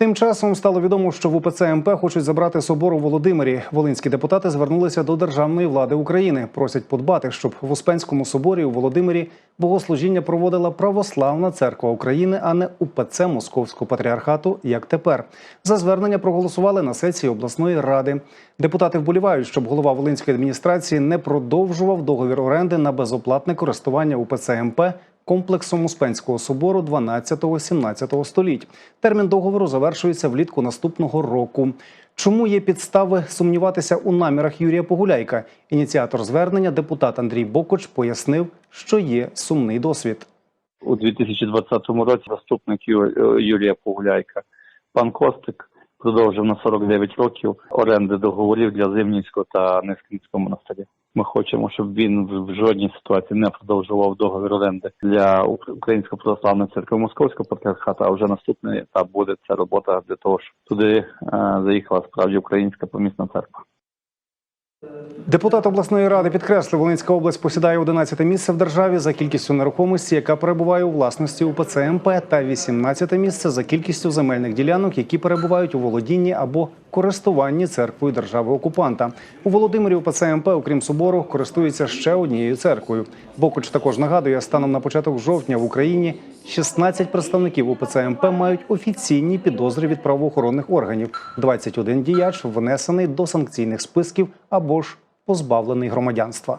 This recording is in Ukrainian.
Тим часом стало відомо, що в УПЦ МП хочуть забрати собор у Володимирі. Волинські депутати звернулися до державної влади України. Просять подбати, щоб в Успенському соборі у Володимирі богослужіння проводила православна церква України, а не УПЦ Московського патріархату, як тепер. За звернення проголосували на сесії обласної ради. Депутати вболівають, щоб голова Волинської адміністрації не продовжував договір оренди на безоплатне користування УПЦ МП комплексом Успенського собору 12-17 століть. Термін договору завершується влітку наступного року. Чому є підстави сумніватися у намірах Юрія Погуляйка? Ініціатор звернення, депутат Андрій Бокоч, пояснив, що є сумний досвід. у 2020 році заступник Юрія Погуляйка. Пан Костик продовжив на 49 років оренди договорів для Зимнівського та Нескінського монастиря. Ми хочемо, щоб він в жодній ситуації не продовжував договір оренди для Української православної церкви Московського патріархату. А вже наступний етап буде ця робота для того, щоб туди е, заїхала справді українська помісна церква. Депутат обласної ради підкреслив, Волинська область посідає 11 місце в державі за кількістю нерухомості, яка перебуває у власності УПЦ МП, та 18 місце за кількістю земельних ділянок, які перебувають у володінні або користуванні церквою держави окупанта. У Володимирі УПЦ МП, окрім собору, користується ще однією церквою. Бокоч також нагадує, станом на початок жовтня в Україні 16 представників УПЦ МП мають офіційні підозри від правоохоронних органів. 21 діяч внесений до санкційних списків або ж позбавлений громадянства.